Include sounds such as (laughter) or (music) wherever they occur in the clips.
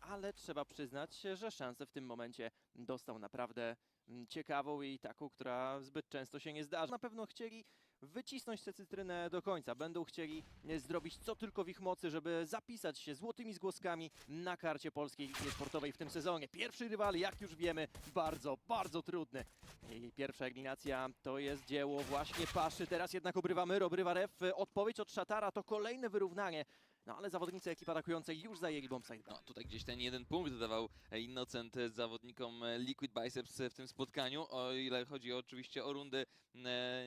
ale trzeba przyznać, że szansę w tym momencie dostał naprawdę mm, ciekawą i taką, która zbyt często się nie zdarza. Na pewno chcieli wycisnąć tę cytrynę do końca. Będą chcieli e, zrobić co tylko w ich mocy, żeby zapisać się złotymi zgłoskami na karcie polskiej ligi sportowej w tym sezonie. Pierwszy rywal, jak już wiemy, bardzo, bardzo trudny. I pierwsza eliminacja to jest dzieło właśnie Paszy. Teraz jednak obrywa Myro, obrywa Ref. Odpowiedź od Szatara to kolejne wyrównanie. No ale zawodnicy ekipy atakującej już zajęli bombsite. No tutaj gdzieś ten jeden punkt dawał Innocent zawodnikom Liquid Biceps w tym spotkaniu, o ile chodzi oczywiście o rundy e,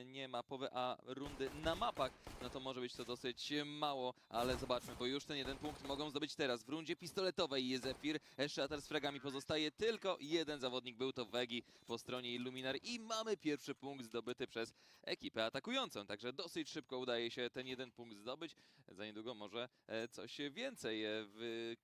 nie mapowe, a rundy na mapach, no to może być to dosyć mało, ale zobaczmy, bo już ten jeden punkt mogą zdobyć teraz. W rundzie pistoletowej Zephyr, Shatter z fragami pozostaje tylko jeden zawodnik, był to Wegi po stronie Illuminar i mamy pierwszy punkt zdobyty przez ekipę atakującą, także dosyć szybko udaje się ten jeden punkt zdobyć, za niedługo może e, coś więcej e, w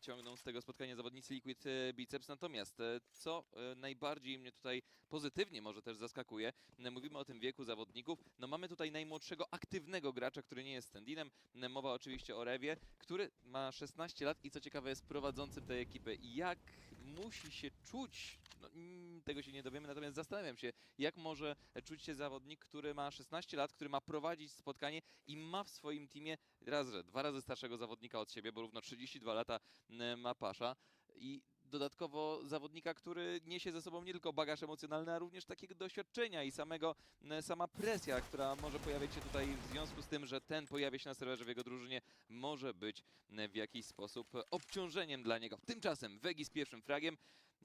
ciągną z tego spotkania zawodnicy Liquid e, Biceps. Natomiast e, co e, najbardziej mnie tutaj pozytywnie może też zaskakuje, mówimy o tym wieku zawodników. No mamy tutaj najmłodszego aktywnego gracza, który nie jest standinem. Mowa oczywiście o Rewie, który ma 16 lat i co ciekawe jest prowadzącym tej ekipy. Jak musi się czuć? No, mm, tego się nie dowiemy, natomiast zastanawiam się, jak może czuć się zawodnik, który ma 16 lat, który ma prowadzić spotkanie i ma w swoim teamie raz, że dwa razy starszego zawodnika od siebie, bo równo 32 lata ma Pasza i dodatkowo zawodnika, który niesie ze sobą nie tylko bagaż emocjonalny, a również takiego doświadczenia i samego, sama presja, która może pojawiać się tutaj w związku z tym, że ten pojawia się na serwerze w jego drużynie, może być w jakiś sposób obciążeniem dla niego. Tymczasem Wegi z pierwszym fragiem,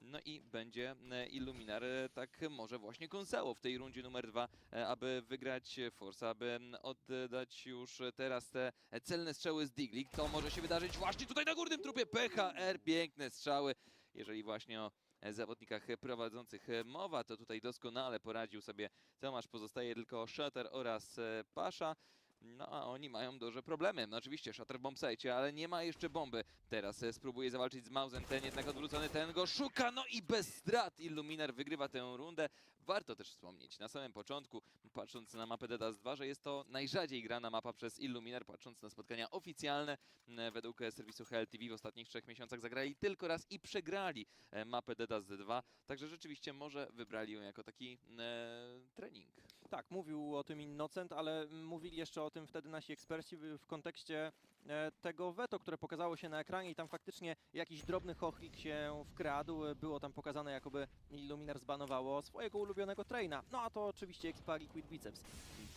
no i będzie e, Illuminar e, tak może właśnie Konsało w tej rundzie numer dwa, e, aby wygrać Force, aby oddać już teraz te celne strzały z Diglik. To może się wydarzyć właśnie tutaj na górnym trupie PHR. Piękne strzały. Jeżeli właśnie o zawodnikach prowadzących mowa, to tutaj doskonale poradził sobie Tomasz. Pozostaje tylko Shutter oraz Pasza. No a oni mają duże problemy. No, oczywiście Shutter w bombsite, ale nie ma jeszcze bomby. Teraz e, spróbuje zawalczyć z Mausem, ten jednak odwrócony, ten go szuka, no i bez strat Illuminar wygrywa tę rundę. Warto też wspomnieć na samym początku, patrząc na mapę Dedas 2, że jest to najrzadziej grana mapa przez Illuminar, patrząc na spotkania oficjalne. e, Według e, serwisu HLTV w ostatnich trzech miesiącach zagrali tylko raz i przegrali mapę Dedas 2, także rzeczywiście może wybrali ją jako taki e, trening. Tak, mówił o tym Innocent, ale mówili jeszcze o tym wtedy nasi eksperci w, kontekście e, tego weto, które pokazało się na ekranie i tam faktycznie jakiś drobny chochlik się wkradł. Było tam pokazane, jakoby Illuminar zbanowało swojego ulubionego traina. No a to oczywiście ekipa Liquid Biceps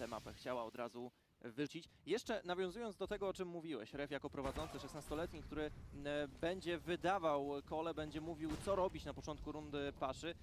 tę mapę chciała od razu wyrzucić. Jeszcze nawiązując do tego, o czym mówiłeś, Ref jako prowadzący 16-letni, który e, będzie wydawał kole, będzie mówił, co robić na początku rundy paszy.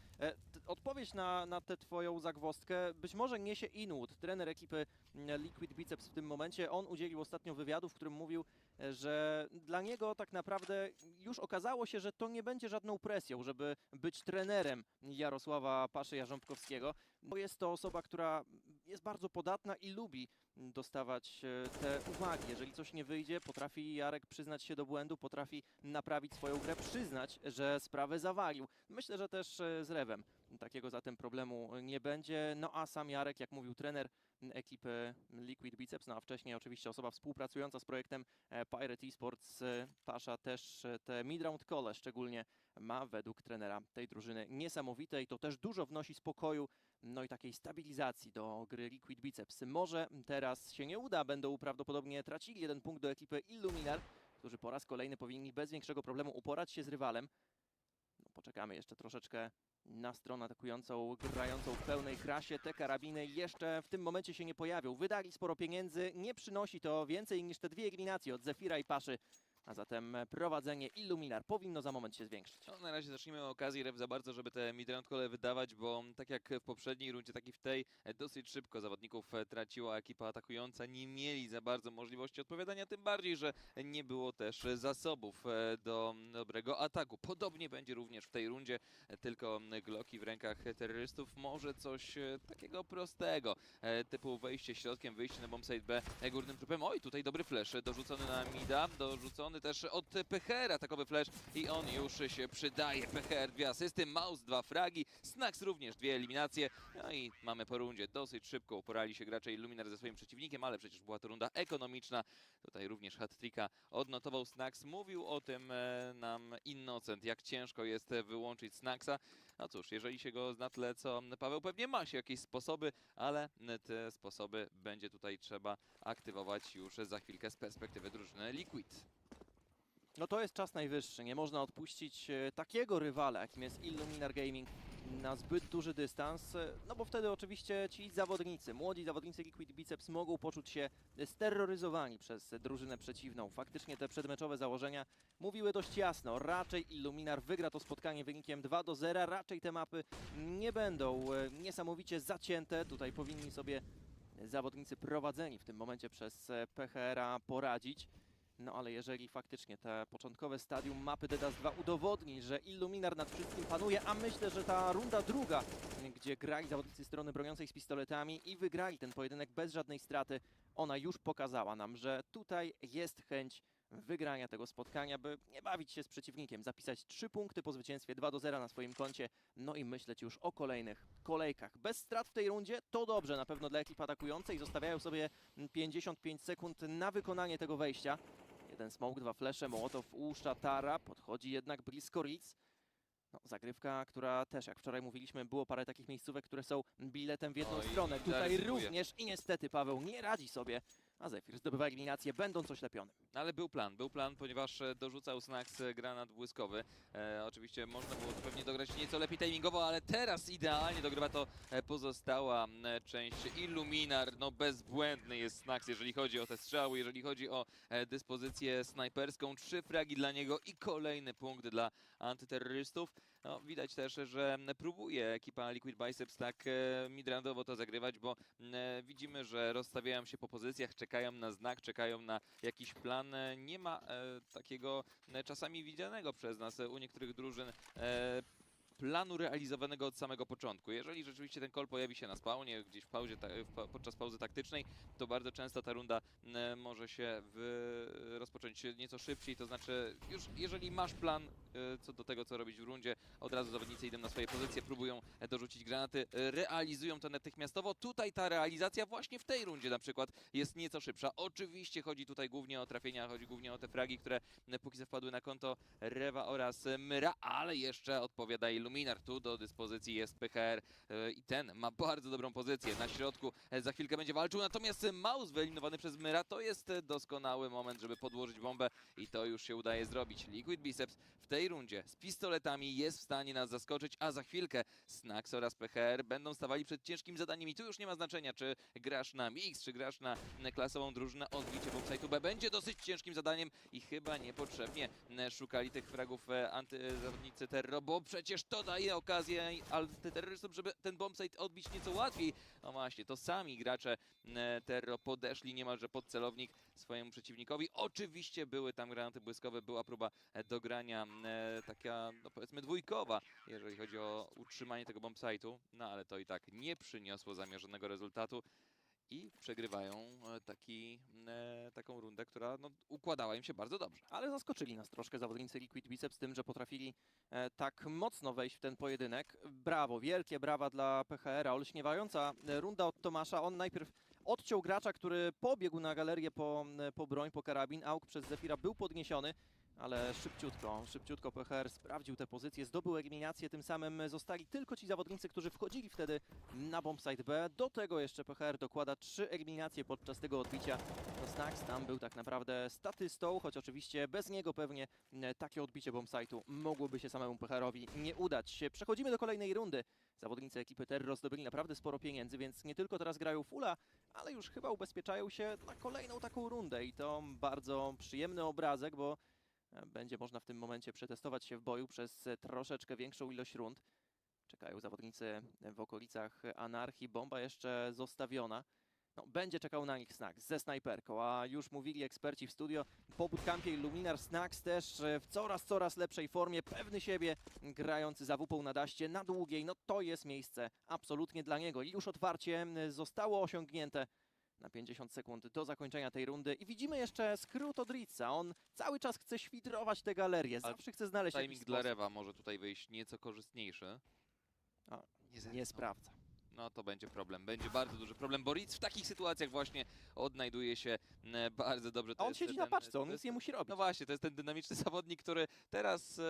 Odpowiedź na, na tę twoją zagwozdkę być może niesie Inwood, trener ekipy m, Liquid Biceps w tym momencie. On udzielił ostatnio wywiadu, w którym mówił, e, że dla niego tak naprawdę już okazało się, że to nie będzie żadną presją, żeby być trenerem Jarosława Paszy Jarząbkowskiego, bo jest to osoba, która jest bardzo podatna i lubi dostawać e, te uwagi. Jeżeli coś nie wyjdzie, potrafi Jarek przyznać się do błędu, potrafi naprawić swoją grę, przyznać, że sprawę zawalił. Myślę, że też e, z Rewem takiego zatem problemu nie będzie. No a sam Jarek, jak mówił trener ekipy Liquid Biceps, no a wcześniej oczywiście osoba współpracująca z projektem e, Pirate Esports, e, Pasza też e, te mid-round cole szczególnie ma według trenera tej drużyny niesamowite i to też dużo wnosi spokoju no i takiej stabilizacji do gry Liquid Biceps. Może teraz się nie uda, będą prawdopodobnie tracili jeden punkt do ekipy Illuminar, którzy po raz kolejny powinni bez większego problemu uporać się z rywalem. No, poczekamy jeszcze troszeczkę na stronę atakującą, grającą w pełnej krasie. Te karabiny jeszcze w tym momencie się nie pojawią. Wydali sporo pieniędzy, nie przynosi to więcej niż te dwie eliminacje od Zefira i Paszy. A zatem prowadzenie Illuminar powinno za moment się zwiększyć. No, na razie zacznijmy o okazji Rew za bardzo, żeby te midround kole wydawać, bo tak jak w poprzedniej rundzie, tak i w tej e, dosyć szybko zawodników e, traciła ekipa atakująca. Nie mieli za bardzo możliwości odpowiadania, tym bardziej, że nie było też e, zasobów e, do dobrego ataku. Podobnie będzie również w tej rundzie, e, tylko gloki w rękach terrorystów. Może coś e, takiego prostego, e, typu wejście środkiem, wyjście na bombsite B e, górnym trupem. Oj, tutaj dobry flash, e, dorzucony na mida, dorzucony też od Pechera takowy flash i on już się przydaje. Pecher dwie asysty, Maus dwa fragi, Snax również dwie eliminacje. No i mamy po rundzie dosyć szybko uporali się gracze Illuminar ze swoim przeciwnikiem, ale przecież była to runda ekonomiczna. Tutaj również hat-tricka odnotował Snax. Mówił o tym e, nam Innocent, jak ciężko jest e, wyłączyć Snaxa. No cóż, jeżeli się go zna tyle co Paweł, pewnie ma się jakieś sposoby, ale te sposoby będzie tutaj trzeba aktywować już za chwilkę z perspektywy drużyny Liquid. No to jest czas najwyższy. Nie można odpuścić e, takiego rywala, jakim jest Illuminar Gaming na zbyt duży dystans, e, no bo wtedy oczywiście ci zawodnicy, młodzi zawodnicy Liquid Biceps mogą poczuć się steroryzowani przez drużynę przeciwną. Faktycznie te przedmeczowe założenia mówiły dość jasno. Raczej Illuminar wygra to spotkanie wynikiem 2 do 0. Raczej te mapy nie będą e, niesamowicie zacięte. Tutaj powinni sobie zawodnicy prowadzeni w tym momencie przez PHR-a poradzić. No ale jeżeli faktycznie te początkowe stadium mapy Dedas 2 udowodni, że Illuminar nad wszystkim panuje, a myślę, że ta runda druga, gdzie grali zawodnicy strony broniącej z pistoletami i wygrali ten pojedynek bez żadnej straty, ona już pokazała nam, że tutaj jest chęć wygrania tego spotkania, by nie bawić się z przeciwnikiem, zapisać trzy punkty po zwycięstwie 2 do 0 na swoim koncie, no i myśleć już o kolejnych kolejkach. Bez strat w tej rundzie to dobrze na pewno dla ekip atakującej, zostawiają sobie 55 sekund na wykonanie tego wejścia. Jeden smoke, dwa flesze, Mołotow u Szatara, podchodzi jednak blisko Ritz. No, zagrywka, która też, jak wczoraj mówiliśmy, było parę takich miejscówek, które są biletem w jedną stronę. Tutaj zaryzykuje. również i niestety Paweł nie radzi sobie, a Zephyr zdobywa eliminację, będąc oślepionym. Ale był plan, był plan, ponieważ e, dorzucał Snax e, granat błyskowy. E, oczywiście można było pewnie dograć nieco lepiej timingowo, ale teraz idealnie dogrywa to e, pozostała część Illuminar. No bezbłędny jest Snax, jeżeli chodzi o te strzały, jeżeli chodzi o dyspozycję snajperską. Trzy fragi dla niego i kolejny punkt dla antyterrorystów. No, widać też, że próbuje ekipa Liquid Biceps tak e, midrandowo to zagrywać, bo e, widzimy, że rozstawiają się po pozycjach, czekają na znak, czekają na jakiś plan. E, Nie ma takiego czasami widzianego przez nas u niektórych drużyn planu realizowanego od samego początku. Jeżeli rzeczywiście ten kol pojawi się na spawnie, gdzieś w pauzie, podczas pauzy taktycznej, to bardzo często ta runda może się rozpocząć nieco szybciej, to znaczy już jeżeli masz plan e, co do tego, co robić w rundzie, od razu zawodnicy idą na swoje pozycje, próbują e, dorzucić granaty, e, realizują to natychmiastowo. Tutaj ta realizacja właśnie w tej rundzie na przykład jest nieco szybsza. Oczywiście chodzi tutaj głównie o trafienia, chodzi głównie o te fragi, które póki co wpadły na konto Rewa oraz Myra, ale jeszcze odpowiada Illuminar. Tu do dyspozycji jest PHR e, i ten ma bardzo dobrą pozycję. Na środku e, za chwilkę będzie walczył, natomiast Maus wyeliminowany przez Myra to jest e, doskonały moment, żeby podłożyć bombę i to już się udaje zrobić. Liquid Biceps w tej rundzie z pistoletami jest w stanie nas zaskoczyć, a za chwilkę Snax oraz PHR będą stawali przed ciężkim zadaniem i tu już nie ma znaczenia, czy grasz na Mix, czy grasz na klasową drużynę. Odbicie bombsite'u B będzie dosyć ciężkim zadaniem i chyba niepotrzebnie szukali tych fragów antyzawodnicy Terro, bo przecież to daje okazję antyterrorystom, żeby ten bombsite odbić nieco łatwiej. No właśnie, to sami gracze n, Terro podeszli niemalże pod celownik swojemu przeciwnikowi. Oczywiście były tam granaty błyskowe, była próba e, dogrania e, taka, no powiedzmy, dwójkowa, jeżeli chodzi o utrzymanie tego bombsite'u, no ale to i tak nie przyniosło zamierzonego rezultatu i przegrywają e, taki, e, taką rundę, która no, układała im się bardzo dobrze. Ale zaskoczyli nas troszkę zawodnicy Liquid Biceps tym, że potrafili e, tak mocno wejść w ten pojedynek. Brawo, wielkie brawa dla PHR-a. Olśniewająca runda od Tomasza. On najpierw odciął gracza, który pobiegł na galerię po, po broń, po karabin. Auk przez Zefira był podniesiony. Ale szybciutko, szybciutko PHR sprawdził tę pozycję, zdobył eliminację, tym samym zostali tylko ci zawodnicy, którzy wchodzili wtedy na bombsite B. Do tego jeszcze PHR dokłada trzy eliminacje podczas tego odbicia. No Snax tam był tak naprawdę statystą, choć oczywiście bez niego pewnie e, takie odbicie bombsite'u mogłoby się samemu PHR-owi nie udać. Przechodzimy do kolejnej rundy. Zawodnicy ekipy Terro zdobyli naprawdę sporo pieniędzy, więc nie tylko teraz grają fulla, ale już chyba ubezpieczają się na kolejną taką rundę i to bardzo przyjemny obrazek, bo będzie można w tym momencie przetestować się w boju przez e, troszeczkę większą ilość rund. Czekają zawodnicy w okolicach anarchii, bomba jeszcze zostawiona. No, będzie czekał na nich Snax ze snajperką, a już mówili eksperci w studio, po bootcampie Luminar Snax też e, w coraz, coraz lepszej formie, pewny siebie, grający za wupą na daście, na długiej, no to jest miejsce absolutnie dla niego. I już otwarcie zostało osiągnięte. Na 50 sekund do zakończenia tej rundy. I widzimy jeszcze skrót od Ritza. On cały czas chce świdrować te galerie, Ale zawsze chce znaleźć jakiś Timing dla sposób. Rewa może tutaj wyjść nieco korzystniejszy. A, nie, Nie sprawdza. No to będzie problem, będzie bardzo duży problem, bo Ritz w takich sytuacjach właśnie odnajduje się e, bardzo dobrze. A To on jest siedzi ten, na paczce, to on nic jest- nie musi robić. No właśnie, to jest ten dynamiczny (laughs) zawodnik, który teraz e,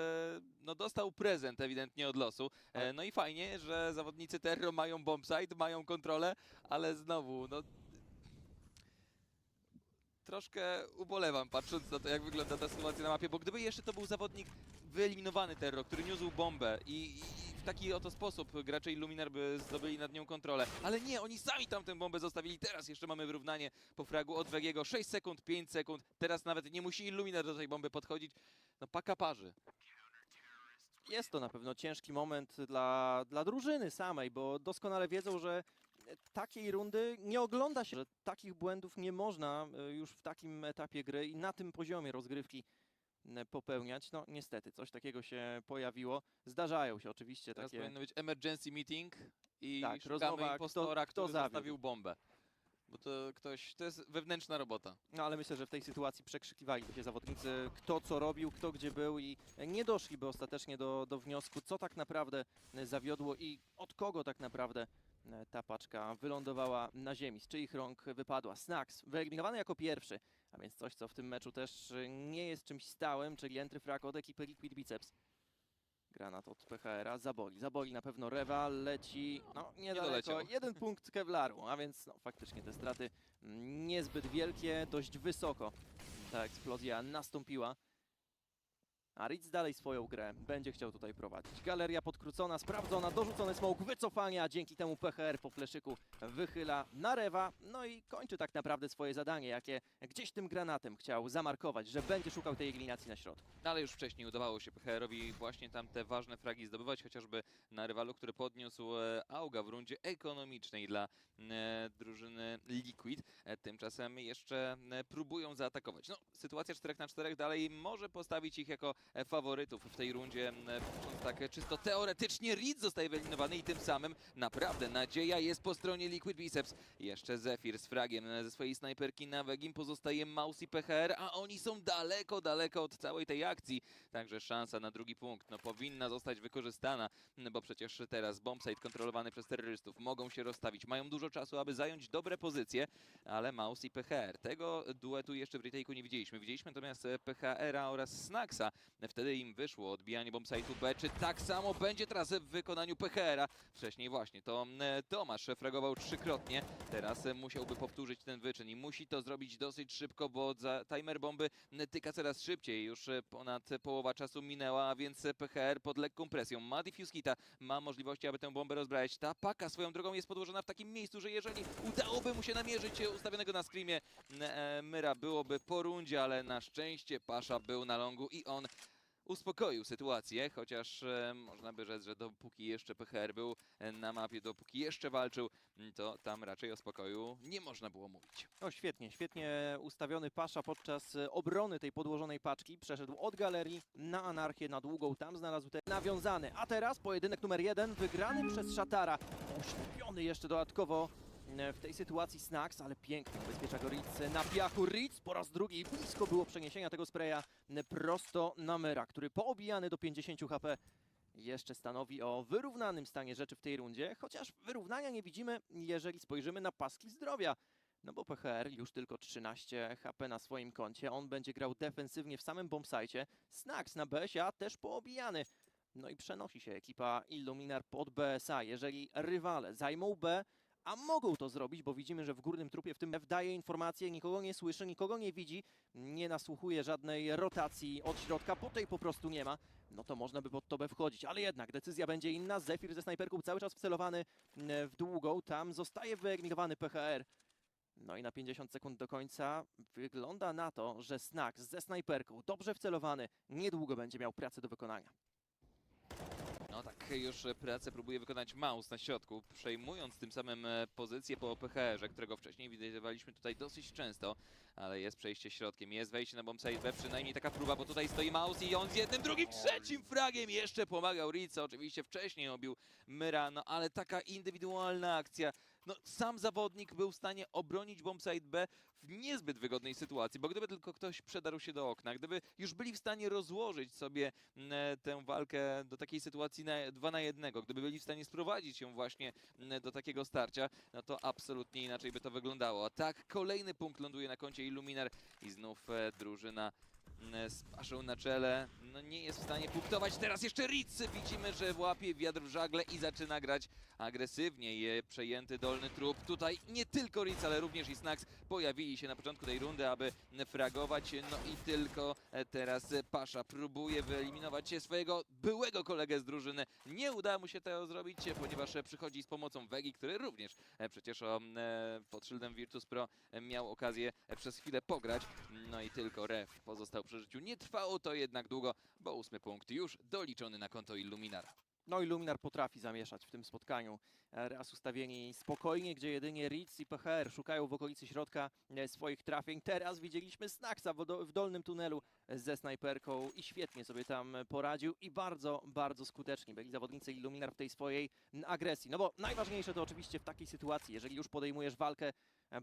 no, dostał prezent ewidentnie od losu. E, Tak. no i fajnie, że zawodnicy Terro mają bombsite, mają kontrolę, ale znowu, no troszkę ubolewam patrząc na to, jak wygląda ta sytuacja na mapie, bo gdyby jeszcze to był zawodnik wyeliminowany Terro, który niósł bombę i, i w taki oto sposób gracze Illuminar by zdobyli nad nią kontrolę, ale nie, oni sami tam tę bombę zostawili, teraz jeszcze mamy wyrównanie po fragu od Wegiego, 6 sekund, 5 sekund, teraz nawet nie musi Illuminar do tej bomby podchodzić, no paka parzy. Jest to na pewno ciężki moment dla, dla drużyny samej, bo doskonale wiedzą, że takiej rundy nie ogląda się, że takich błędów nie można e, już w takim etapie gry i na tym poziomie rozgrywki e, popełniać. No niestety, coś takiego się pojawiło. Zdarzają się oczywiście Teraz takie... powinno być emergency meeting i Tak, szukamy rozmowa, kto- impostora, kto który zawiódł. zostawił bombę. Bo to ktoś, to jest wewnętrzna robota. No ale myślę, że w tej sytuacji przekrzykiwaliby się zawodnicy, kto co robił, kto gdzie był i nie doszliby ostatecznie do, do wniosku, co tak naprawdę e, zawiodło i od kogo tak naprawdę ta paczka wylądowała na ziemi, z czyich rąk wypadła. Snacks wyeliminowany jako pierwszy, a więc coś, co w tym meczu też nie jest czymś stałym, czyli entry frag od ekipy Liquid Biceps. Granat od PHR-a, zaboli. Zaboli na pewno Rewa, leci, no niedaleko, jeden punkt Kevlaru, a więc no, faktycznie te straty mm, niezbyt wielkie, dość wysoko ta eksplozja nastąpiła. A Ritz dalej swoją grę będzie chciał tutaj prowadzić. Galeria podkrócona, sprawdzona, dorzucony smoke, wycofanie, a dzięki temu PHR po fleszyku wychyla na Rewa. No i kończy tak naprawdę swoje zadanie, jakie gdzieś tym granatem chciał zamarkować, że będzie szukał tej eliminacji na środku. Ale już wcześniej udawało się PHR-owi właśnie tam te ważne fragi zdobywać, chociażby na rywalu, który podniósł e, Auga w rundzie ekonomicznej dla e, drużyny Liquid. E, tymczasem jeszcze próbują zaatakować. No, sytuacja 4 na 4 dalej może postawić ich jako faworytów w tej rundzie. E, tak e, czysto teoretycznie, Reed zostaje wyeliminowany i tym samym naprawdę nadzieja jest po stronie Liquid Biceps. Jeszcze Zephyr z fragiem e, ze swojej snajperki na Wegim pozostaje Mouse i PHR, a oni są daleko, daleko od całej tej akcji. Także szansa na drugi punkt no, powinna zostać wykorzystana, bo przecież teraz bombsite kontrolowany przez terrorystów mogą się rozstawić, mają dużo czasu, aby zająć dobre pozycje, ale Mouse i PHR. Tego duetu jeszcze w retake'u nie widzieliśmy. Widzieliśmy natomiast e, PHR-a oraz Snacksa. Wtedy im wyszło odbijanie bombsite'u B. Czy tak samo będzie teraz w wykonaniu PHR-a? Wcześniej właśnie to Tomasz fragował trzykrotnie. Teraz e, musiałby powtórzyć ten wyczyn i musi to zrobić dosyć szybko, bo za timer bomby tyka coraz szybciej. Już e, ponad połowa czasu minęła, więc PHR pod lekką presją. Ma diffuse kita, ma możliwości, aby tę bombę rozbrać. Ta paka swoją drogą jest podłożona w takim miejscu, że jeżeli udałoby mu się namierzyć e, ustawionego na screamie Myra, byłoby po rundzie, ale na szczęście Pasza był na longu i on uspokoił sytuację, chociaż e, można by rzec, że dopóki jeszcze PHR był e, na mapie, dopóki jeszcze walczył, m, to tam raczej o spokoju nie można było mówić. No świetnie, świetnie ustawiony Pasza podczas e, obrony tej podłożonej paczki. Przeszedł od galerii na anarchię, na długą, tam znalazł ten nawiązany. A teraz pojedynek numer jeden, wygrany przez Szatara. Oślepiony jeszcze dodatkowo w tej sytuacji Snacks, ale pięknie ubezpiecza go Ritz na piachu. Ritz po raz drugi blisko było przeniesienia tego spraya e, prosto na Mera, który poobijany do 50 HP jeszcze stanowi o wyrównanym stanie rzeczy w tej rundzie, chociaż wyrównania nie widzimy, jeżeli spojrzymy na paski zdrowia. No bo PHR już tylko 13 HP na swoim koncie, on będzie grał defensywnie w samym bombsite. Snacks na BSA też poobijany. No i przenosi się ekipa Illuminar pod BSA. Jeżeli rywale zajmą B, a mogą to zrobić, bo widzimy, że w górnym trupie w tym F daje informacje, nikogo nie słyszy, nikogo nie widzi, nie nasłuchuje żadnej rotacji od środka, bo tej po prostu nie ma, no to można by pod to wchodzić, ale jednak decyzja będzie inna. Zephyr ze snajperką cały czas wcelowany mm, w długą, tam zostaje wyeliminowany PHR. No i na 50 sekund do końca wygląda na to, że Snack ze snajperką, dobrze wcelowany, niedługo będzie miał pracę do wykonania. Już e, pracę próbuje wykonać Maus na środku, przejmując tym samym e, pozycję po PHR-ze, którego wcześniej widywaliśmy tutaj dosyć często, ale jest przejście środkiem, jest wejście na bombsite B, przynajmniej taka próba, bo tutaj stoi Maus i on z jednym, drugim, trzecim fragiem jeszcze pomagał Ritz, oczywiście wcześniej obił Myra, no ale taka indywidualna akcja, no, sam zawodnik był w stanie obronić bombsite B w niezbyt wygodnej sytuacji, bo gdyby tylko ktoś przedarł się do okna, gdyby już byli w stanie rozłożyć sobie m, e, tę walkę do takiej sytuacji na 2 na 1, gdyby byli w stanie sprowadzić ją właśnie m, do takiego starcia, no to absolutnie inaczej by to wyglądało. A tak, kolejny punkt ląduje na koncie Illuminar i znów e, drużyna z paszą na czele, no nie jest w stanie punktować. Teraz jeszcze Ritz, widzimy, że łapie wiatr w żagle i zaczyna grać agresywnie. Przejęty dolny trup. Tutaj nie tylko Ritz, ale również i Snax pojawili się na początku tej rundy, aby fragować. No i tylko e, teraz e, Pasza próbuje wyeliminować e, swojego byłego kolegę z drużyny. Nie udało mu się tego zrobić, e, ponieważ e, przychodzi z pomocą Wegi, który również e, przecież e, pod szyldem Virtus Pro e, miał okazję e, przez chwilę pograć. No i tylko Ref pozostał przy życiu. Nie trwało to jednak długo, bo ósmy punkt już doliczony na konto Illuminara. No i Luminar potrafi zamieszać w tym spotkaniu. E, Raz ustawieni spokojnie, gdzie jedynie Ritz i PHR szukają w okolicy środka e, swoich trafień. Teraz widzieliśmy Snaxa w, do, w dolnym tunelu ze snajperką i świetnie sobie tam poradził i bardzo, bardzo skuteczni byli zawodnicy Illuminar w tej swojej agresji. No bo najważniejsze to oczywiście w takiej sytuacji, jeżeli już podejmujesz walkę e,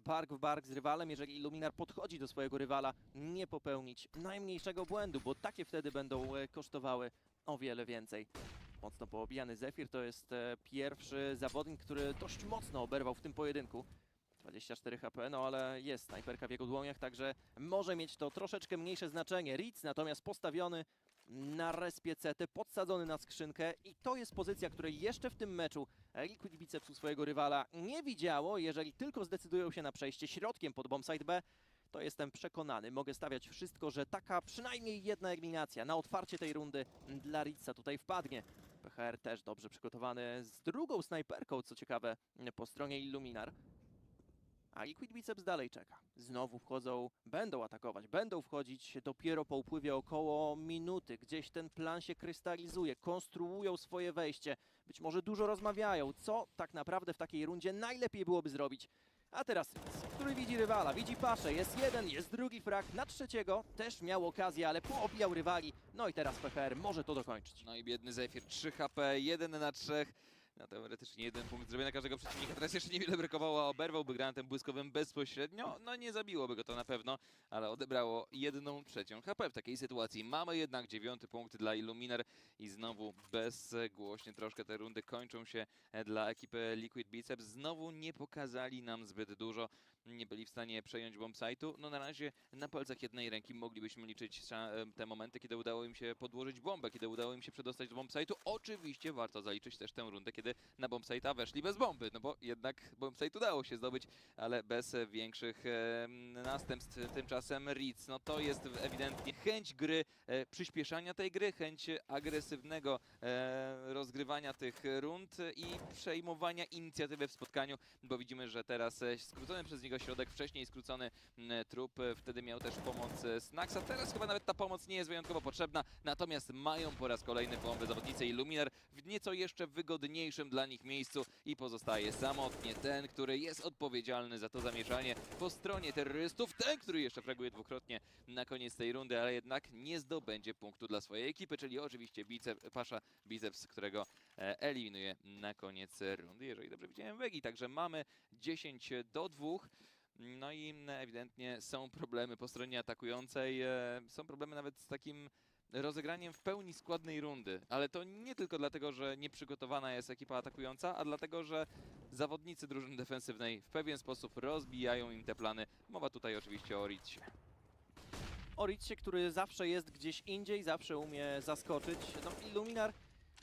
bark w bark z rywalem, jeżeli Illuminar podchodzi do swojego rywala, nie popełnić najmniejszego błędu, bo takie wtedy będą e, kosztowały o wiele więcej mocno poobijany Zefir to jest e, pierwszy zawodnik, który dość mocno oberwał w tym pojedynku. 24 HP, no ale jest snajperka w jego dłoniach, także może mieć to troszeczkę mniejsze znaczenie. Ritz natomiast postawiony na respie CT, podsadzony na skrzynkę i to jest pozycja, której jeszcze w tym meczu Liquid Bicepsu swojego rywala nie widziało. Jeżeli tylko zdecydują się na przejście środkiem pod bombsite B, to jestem przekonany, mogę stawiać wszystko, że taka przynajmniej jedna eliminacja na otwarcie tej rundy dla Ritza tutaj wpadnie. PHR też dobrze przygotowany z drugą snajperką, co ciekawe, po stronie Illuminar. A Liquid Biceps dalej czeka. Znowu wchodzą, będą atakować, będą wchodzić dopiero po upływie około minuty. Gdzieś ten plan się krystalizuje, konstruują swoje wejście. Być może dużo rozmawiają, co tak naprawdę w takiej rundzie najlepiej byłoby zrobić. A teraz który widzi rywala, widzi paszę, jest jeden, jest drugi frag, na trzeciego też miał okazję, ale poobijał rywali. No i teraz PHR może to dokończyć. No i biedny Zephyr, 3 HP, 1 na 3. No teoretycznie jeden punkt zrobienia każdego przeciwnika. Teraz jeszcze niewiele brakowało, a oberwałby granatem błyskowym bezpośrednio. No nie zabiłoby go to na pewno, ale odebrało jedną trzecią HP w takiej sytuacji. Mamy jednak dziewiąty punkt dla Illuminar i znowu bezgłośnie troszkę te rundy kończą się dla ekipy Liquid Biceps. Znowu nie pokazali nam zbyt dużo. Nie byli w stanie przejąć bombsite'u. No na razie na palcach jednej ręki moglibyśmy liczyć e, te momenty, kiedy udało im się podłożyć bombę, kiedy udało im się przedostać do bombsite'u. Oczywiście warto zaliczyć też tę rundę, kiedy na bombsite'a weszli bez bomby, no bo jednak bombsite udało się zdobyć, ale bez większych e, następstw. Tymczasem Ritz, no to jest ewidentnie chęć gry, e, przyspieszania tej gry, chęć agresywnego rozgrywania tych rund i przejmowania inicjatywy w spotkaniu, bo widzimy, że teraz skrócony przez niego środek, wcześniej skrócony m, trup, e, wtedy miał też pomoc e, Snaxa, teraz chyba nawet ta pomoc nie jest wyjątkowo potrzebna, natomiast mają po raz kolejny bomby zawodnicy Illuminar w nieco jeszcze wygodniejszym dla nich miejscu. I pozostaje samotnie ten, który jest odpowiedzialny za to zamieszanie po stronie terrorystów, ten, który jeszcze fraguje dwukrotnie na koniec tej rundy, ale jednak nie zdobędzie punktu dla swojej ekipy, czyli oczywiście bicep, Pasza Biceps, którego e, eliminuje na koniec rundy, jeżeli dobrze widziałem Wegi, także mamy 10 do 2. No i ewidentnie są problemy po stronie atakującej, e, są problemy nawet z takim rozegraniem w pełni składnej rundy, ale to nie tylko dlatego, że nieprzygotowana jest ekipa atakująca, a dlatego, że zawodnicy drużyny defensywnej w pewien sposób rozbijają im te plany. Mowa tutaj oczywiście o Ritzie. o Ritzie, który zawsze jest gdzieś indziej, zawsze umie zaskoczyć. No, Illuminar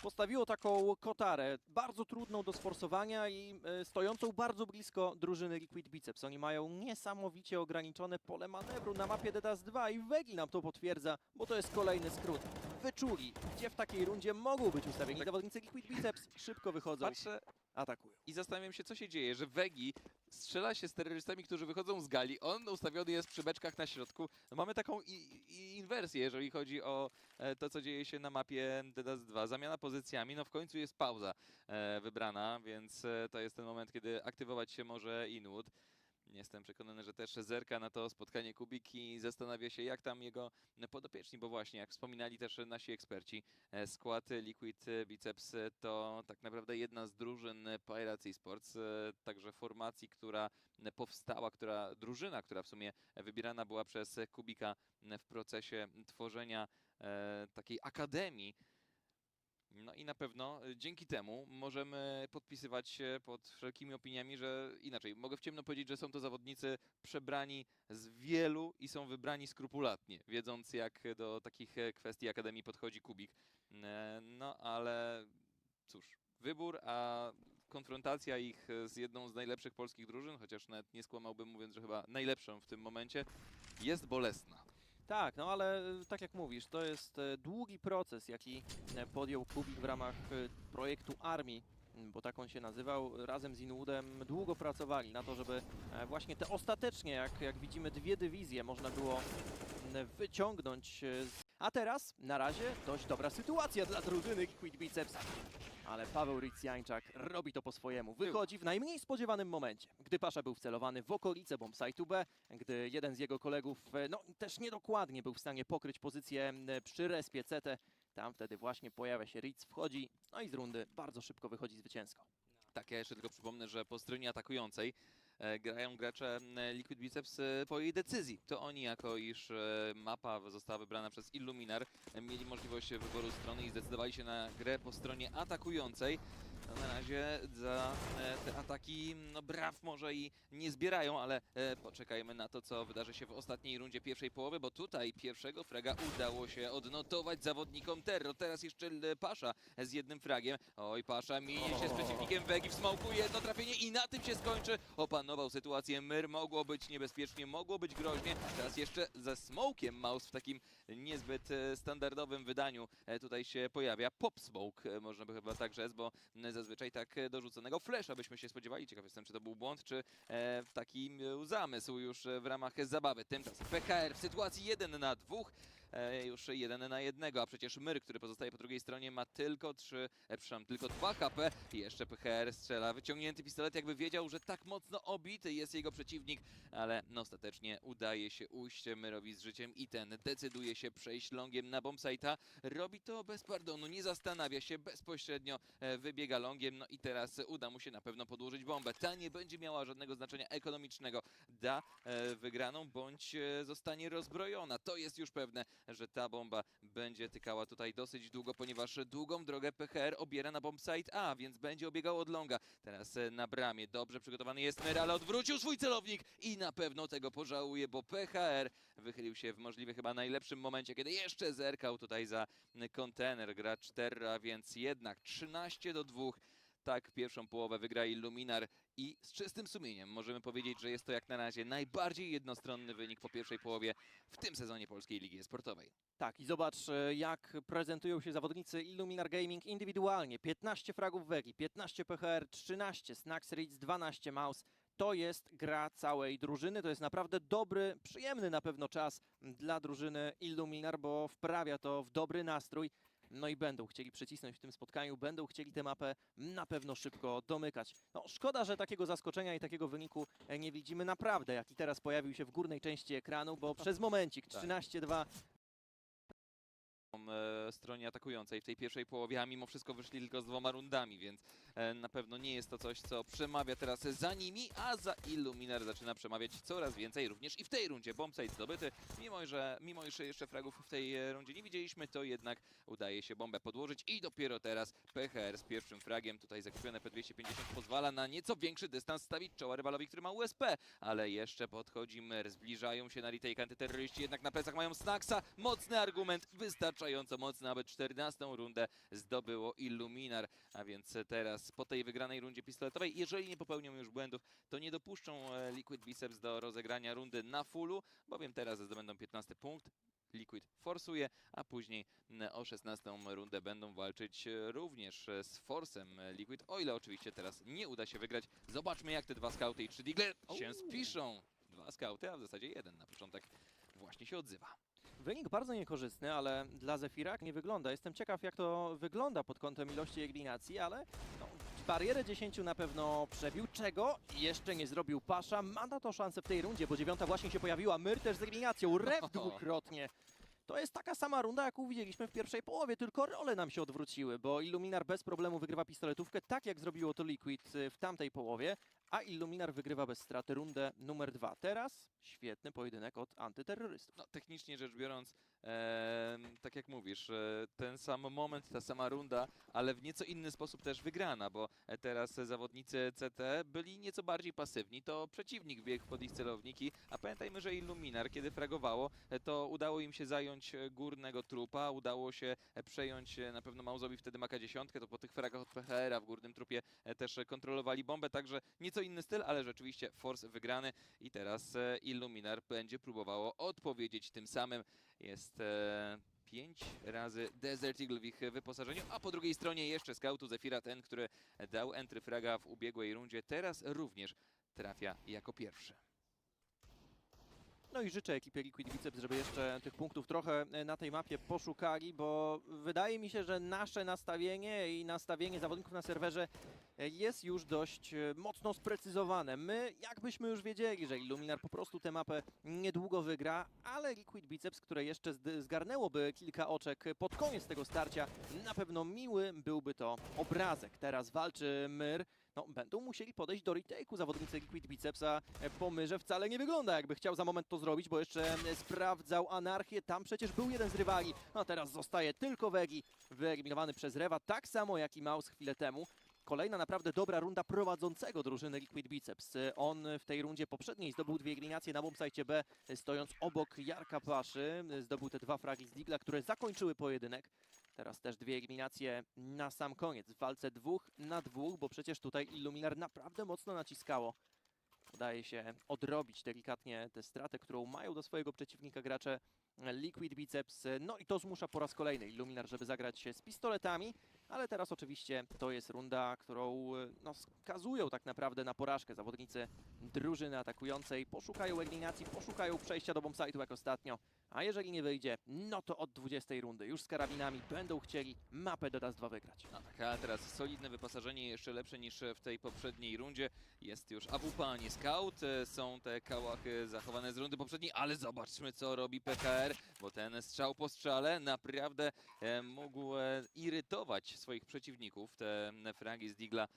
postawiło taką kotarę, bardzo trudną do sforsowania i e, stojącą bardzo blisko drużyny Liquid Biceps. Oni mają niesamowicie ograniczone pole manewru na mapie Dedas 2 i Wegi nam to potwierdza, bo to jest kolejny skrót. Wyczuli, gdzie w takiej rundzie mogą być ustawieni Tak. zawodnicy Liquid Biceps, szybko wychodzą, Patrzę atakują. i zastanawiam się, co się dzieje, że Wegi strzela się z terrorystami, którzy wychodzą z gali. On ustawiony jest przy beczkach na środku. No, mamy taką inwersję, jeżeli chodzi o e, to, co dzieje się na mapie Dedas 2. Zamiana pozycjami, no w końcu jest pauza e, wybrana, więc e, to jest ten moment, kiedy aktywować się może Inwood. Jestem przekonany, że też zerka na to spotkanie Kubiki i zastanawia się, jak tam jego podopieczni, bo właśnie, jak wspominali też nasi eksperci, e, skład Liquid Biceps to tak naprawdę jedna z drużyn Pirates Esports, e, także formacji, która powstała, która drużyna, która w sumie wybierana była przez Kubika w procesie tworzenia e, takiej akademii. No i na pewno e, dzięki temu możemy podpisywać się pod wszelkimi opiniami, że inaczej, mogę w ciemno powiedzieć, że są to zawodnicy przebrani z wielu i są wybrani skrupulatnie, wiedząc jak do takich e, kwestii akademii podchodzi Kubik. E, No ale cóż, wybór, a konfrontacja ich z jedną z najlepszych polskich drużyn, chociaż nawet nie skłamałbym mówiąc, że chyba najlepszą w tym momencie, jest bolesna. Tak, no ale y, tak jak mówisz, to jest e, długi proces, jaki e, podjął Kubik w ramach projektu Armii, bo tak on się nazywał. Razem z Inwoodem długo pracowali na to, żeby e, właśnie te ostatecznie, jak, jak widzimy, dwie dywizje można było wyciągnąć. A teraz, na razie, dość dobra sytuacja dla drużyny Liquid Biceps. Ale Paweł Ricjańczak robi to po swojemu. Wychodzi w najmniej spodziewanym momencie. Gdy Pasza był wcelowany w okolice bombsite'u B, gdy jeden z jego kolegów, e, no też niedokładnie był w stanie pokryć pozycję przy respie CT, tam wtedy właśnie pojawia się Ritz, wchodzi, no i z rundy bardzo szybko wychodzi zwycięsko. Tak, ja jeszcze tylko przypomnę, że po stronie atakującej grają gracze e, Liquid Biceps e, po jej decyzji. To oni, jako iż e, mapa została wybrana przez Illuminar, e, mieli możliwość wyboru strony i zdecydowali się na grę po stronie atakującej. Na razie za e, te ataki no, braw może i nie zbierają, ale e, poczekajmy na to, co wydarzy się w ostatniej rundzie pierwszej połowy, bo tutaj pierwszego fraga udało się odnotować zawodnikom Terro. Teraz jeszcze Pasza z jednym fragiem. Oj, Pasza minie się z przeciwnikiem Wegi w smoku, jedno trafienie i na tym się skończy. Opanował sytuację Myr, mogło być niebezpiecznie, mogło być groźnie. Teraz jeszcze ze smokiem Maus w takim niezbyt e, standardowym wydaniu tutaj się pojawia. Pop smoke, można by chyba tak rzec, bo m, zazwyczaj tak e, dorzuconego flasha byśmy się spodziewali. Ciekaw jestem, czy to był błąd, czy e, taki e, zamysł już e, w ramach zabawy. Tymczasem PKR w sytuacji 1 na 2. E, już jeden na jednego, a przecież Myr, który pozostaje po drugiej stronie, ma tylko 3, e, przepraszam, tylko 2 HP i jeszcze PHR strzela. Wyciągnięty pistolet, jakby wiedział, że tak mocno obity jest jego przeciwnik, ale no, ostatecznie udaje się ujść Myrowi z życiem i ten decyduje się przejść longiem na bombsite'a. Robi to bez pardonu, nie zastanawia się, bezpośrednio e, wybiega longiem, no i teraz uda mu się na pewno podłożyć bombę. Ta nie będzie miała żadnego znaczenia ekonomicznego. Da wygraną, bądź zostanie rozbrojona. To jest już pewne, że ta bomba będzie tykała tutaj dosyć długo, ponieważ długą drogę PHR obiera na bombsite A, więc będzie obiegał od longa. Teraz e, na bramie dobrze przygotowany jest Myr, ale odwrócił swój celownik i na pewno tego pożałuje, bo PHR wychylił się w możliwie chyba najlepszym momencie, kiedy jeszcze zerkał tutaj za kontener gracz Terra, więc jednak 13 do 2. Tak, pierwszą połowę wygra Illuminar i z czystym sumieniem możemy powiedzieć, że jest to jak na razie najbardziej jednostronny wynik po pierwszej połowie w tym sezonie Polskiej Ligi Sportowej. Tak, i zobacz, e, jak prezentują się zawodnicy Illuminar Gaming indywidualnie. 15 fragów Wegi, 15 PHR, 13 Snax Ritz, 12 Maus. To jest gra całej drużyny. To jest naprawdę dobry, przyjemny na pewno czas dla drużyny Illuminar, bo wprawia to w dobry nastrój. No i będą chcieli przycisnąć w tym spotkaniu, będą chcieli tę mapę na pewno szybko domykać. No szkoda, że takiego zaskoczenia i takiego wyniku e, nie widzimy naprawdę, jaki teraz pojawił się w górnej części ekranu, bo (laughs) przez momencik Tak. 13-2 e, stronie atakującej w tej pierwszej połowie, a mimo wszystko wyszli tylko z dwoma rundami, więc e, na pewno nie jest to coś, co przemawia teraz za nimi, a za Illuminar zaczyna przemawiać coraz więcej, również i w tej rundzie. Bombsite zdobyty, mimo że mimo iż jeszcze fragów w tej e, rundzie nie widzieliśmy, to jednak udaje się bombę podłożyć i dopiero teraz PHR z pierwszym fragiem, tutaj zakrepione P250 pozwala na nieco większy dystans stawić czoła rywalowi, który ma USP, ale jeszcze podchodzi Mer, zbliżają się na retake antyterroryści, jednak na plecach mają Snaxa, mocny argument, wystarczająco mocny, aby 14 rundę zdobyło Illuminar, a więc teraz po tej wygranej rundzie pistoletowej, jeżeli nie popełnią już błędów, to nie dopuszczą e, Liquid Biceps do rozegrania rundy na fullu, bowiem teraz zdobędą 15 punkt, Liquid forsuje, a później o 16 rundę będą walczyć e, również e, z Forcem e, Liquid, o ile oczywiście teraz nie uda się wygrać. Zobaczmy jak te dwa skauty i trzy Digle się spiszą. Dwa skauty, a w zasadzie jeden na początek właśnie się odzywa. Wynik bardzo niekorzystny, ale dla Zefira nie wygląda. Jestem ciekaw, jak to wygląda pod kątem ilości eliminacji, ale no, Barierę 10 na pewno przebił, czego jeszcze nie zrobił Pasza. Ma na to szansę w tej rundzie, bo dziewiąta właśnie się pojawiła. Myr też z eliminacją, Rew (laughs) dwukrotnie. To jest taka sama runda, jaką widzieliśmy w pierwszej połowie, tylko role nam się odwróciły, bo Illuminar bez problemu wygrywa pistoletówkę, tak jak zrobiło to Liquid y, w tamtej połowie, a Illuminar wygrywa bez straty rundę numer dwa. Teraz świetny pojedynek od antyterrorystów. No, technicznie rzecz biorąc, em, tak jak mówisz, e, ten sam moment, ta sama runda, ale w nieco inny sposób też wygrana, bo e, teraz zawodnicy CT byli nieco bardziej pasywni. To przeciwnik biegł pod ich celowniki, a pamiętajmy, że Illuminar, kiedy fragowało, e, to udało im się zająć e, górnego trupa, udało się e, przejąć e, na pewno Mauzowi wtedy Maka 10, to po tych fragach od PHR-a w górnym trupie e, też e, kontrolowali bombę, także nieco inny styl, ale rzeczywiście Force wygrany i teraz e, Illuminar będzie próbowało odpowiedzieć tym samym. Jest e, pięć razy Desert Eagle w ich wyposażeniu, a po drugiej stronie jeszcze Scoutu Zefira, ten, który dał entry fraga w ubiegłej rundzie, teraz również trafia jako pierwszy. No i życzę ekipie Liquid Biceps, żeby jeszcze tych punktów trochę e, na tej mapie poszukali, bo wydaje mi się, że nasze nastawienie i nastawienie zawodników na serwerze e, jest już dość e, mocno sprecyzowane. My jakbyśmy już wiedzieli, że Illuminar po prostu tę mapę niedługo wygra, ale Liquid Biceps, które jeszcze zgarnęłoby kilka oczek pod koniec tego starcia, na pewno miły byłby to obrazek. Teraz walczy Myr, no, będą musieli podejść do retake'u zawodnicy Liquid Bicepsa. E, Po Myrze wcale nie wygląda, jakby chciał za moment to zrobić, bo jeszcze e, sprawdzał anarchię. Tam przecież był jeden z rywali, a teraz zostaje tylko Wegi, wyeliminowany przez Rewa, tak samo jak i Maus chwilę temu. Kolejna naprawdę dobra runda prowadzącego drużyny Liquid Biceps. E, On w tej rundzie poprzedniej zdobył dwie eliminacje na bombsite B, e, stojąc obok Jarka Paszy. E, Zdobył te dwa fragi z Digla, które zakończyły pojedynek. Teraz też dwie eliminacje na sam koniec. W walce dwóch na dwóch, bo przecież tutaj Illuminar naprawdę mocno naciskało. Udaje się odrobić delikatnie tę stratę, którą mają do swojego przeciwnika gracze Liquid Biceps. No i to zmusza po raz kolejny Illuminar, żeby zagrać się z pistoletami, ale teraz oczywiście to jest runda, którą e, no, skazują tak naprawdę na porażkę zawodnicy drużyny atakującej. Poszukają eliminacji, poszukają przejścia do bombsite'u jak ostatnio, a jeżeli nie wyjdzie, no to od 20 rundy już z karabinami będą chcieli mapę do raz 2 wygrać. No tak, a teraz solidne wyposażenie, jeszcze lepsze niż w tej poprzedniej rundzie. Jest już AWP, a nie Scout. E, Są te kałachy zachowane z rundy poprzedniej, ale zobaczmy co robi PKR, bo ten strzał po strzale naprawdę e, mógł e, irytować swoich przeciwników. Te fragi z Digla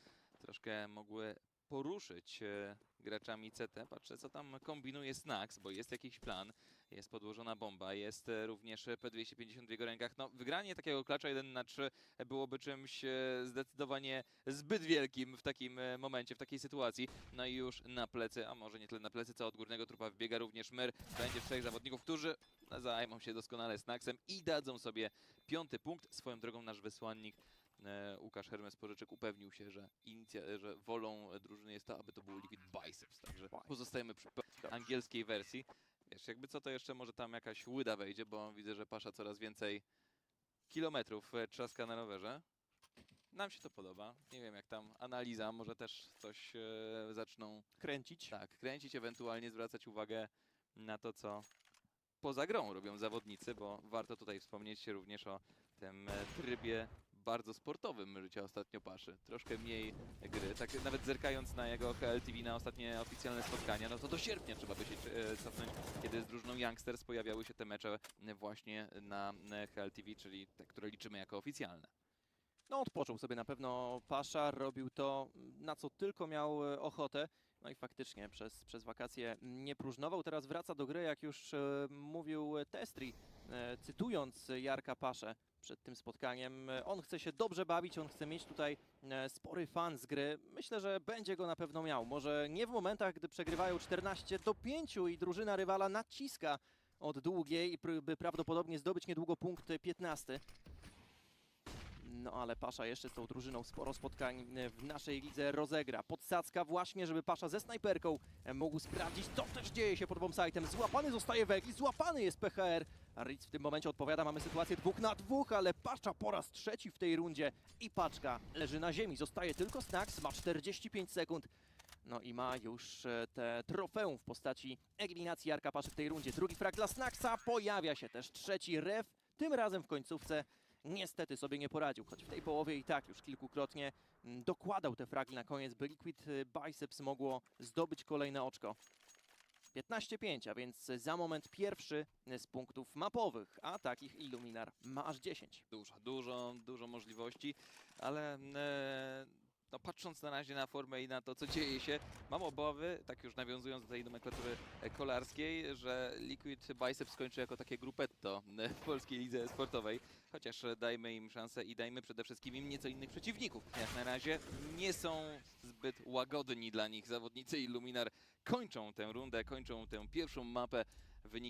troszkę mogły poruszyć e, graczami CT. Patrzę, co tam kombinuje Snax, bo jest jakiś plan, jest podłożona bomba, jest e, również P250 w jego rękach. No, wygranie takiego klacza 1 na 3 byłoby czymś e, zdecydowanie zbyt wielkim w takim momencie, w takiej sytuacji. No i już na plecy, a może nie tyle na plecy, co od górnego trupa wbiega również Myr. Będzie trzech zawodników, którzy zajmą się doskonale Snacksem i dadzą sobie piąty punkt. Swoją drogą nasz wysłannik Łukasz Hermes Pożyczek upewnił się, że, inicja- że wolą e, drużyny jest to, aby to był Liquid Biceps, także pozostajemy przy angielskiej wersji. Wiesz, jakby co to jeszcze może tam jakaś łyda wejdzie, bo widzę, że Pasza coraz więcej kilometrów e, trzaska na rowerze. Nam się to podoba. Nie wiem jak tam analiza, może też coś e, zaczną Kręcić. tak, kręcić, ewentualnie zwracać uwagę na to, co poza grą robią zawodnicy, bo warto tutaj wspomnieć się również o tym e, trybie bardzo sportowym życia ostatnio Paszy. Troszkę mniej gry, tak nawet zerkając na jego HLTV na ostatnie oficjalne spotkania, no to do sierpnia trzeba by się e, cofnąć, kiedy z drużyną Youngsters pojawiały się te mecze e, właśnie na e, HLTV, czyli te, które liczymy jako oficjalne. No odpoczął sobie na pewno Pasza, robił to na co tylko miał ochotę. No i faktycznie przez, przez wakacje nie próżnował. Teraz wraca do gry, jak już mówił Testri, cytując Jarka Paszę przed tym spotkaniem. On chce się dobrze bawić, on chce mieć tutaj e, spory fan z gry. Myślę, że będzie go na pewno miał. Może nie w momentach, gdy przegrywają 14 do 5 i drużyna rywala naciska od długiej, by prawdopodobnie zdobyć niedługo punkt 15. No ale Pasza jeszcze z tą drużyną sporo spotkań e, w naszej lidze rozegra. Podsadzka właśnie, żeby Pasza ze snajperką e, mógł sprawdzić, co też dzieje się pod bombsite'em. Złapany zostaje Wegi, złapany jest PHR. Ritz w tym momencie odpowiada, mamy sytuację dwóch na dwóch, ale Pasza po raz trzeci w tej rundzie i paczka leży na ziemi. Zostaje tylko Snax, ma 45 sekund. No i ma już e, te trofeum w postaci eliminacji Jarka Paszy w tej rundzie. Drugi frag dla Snaxa, pojawia się też trzeci ref, tym razem w końcówce niestety sobie nie poradził, choć w tej połowie i tak już kilkukrotnie mm, dokładał te fragi na koniec, by Liquid y, Biceps mogło zdobyć kolejne oczko. 15-5, a więc za moment pierwszy z punktów mapowych, a takich Illuminar ma aż 10. Dużo, dużo, dużo możliwości, ale e, no, patrząc na razie na formę i na to, co dzieje się, mam obawy, tak już nawiązując do tej nomenklatury kolarskiej, że Liquid Bicep skończy jako takie grupetto e, w polskiej lidze sportowej, chociaż dajmy im szansę i dajmy przede wszystkim im nieco innych przeciwników. Jak na razie nie są zbyt łagodni dla nich zawodnicy Illuminar kończą tę rundę, kończą tę pierwszą mapę. Wynik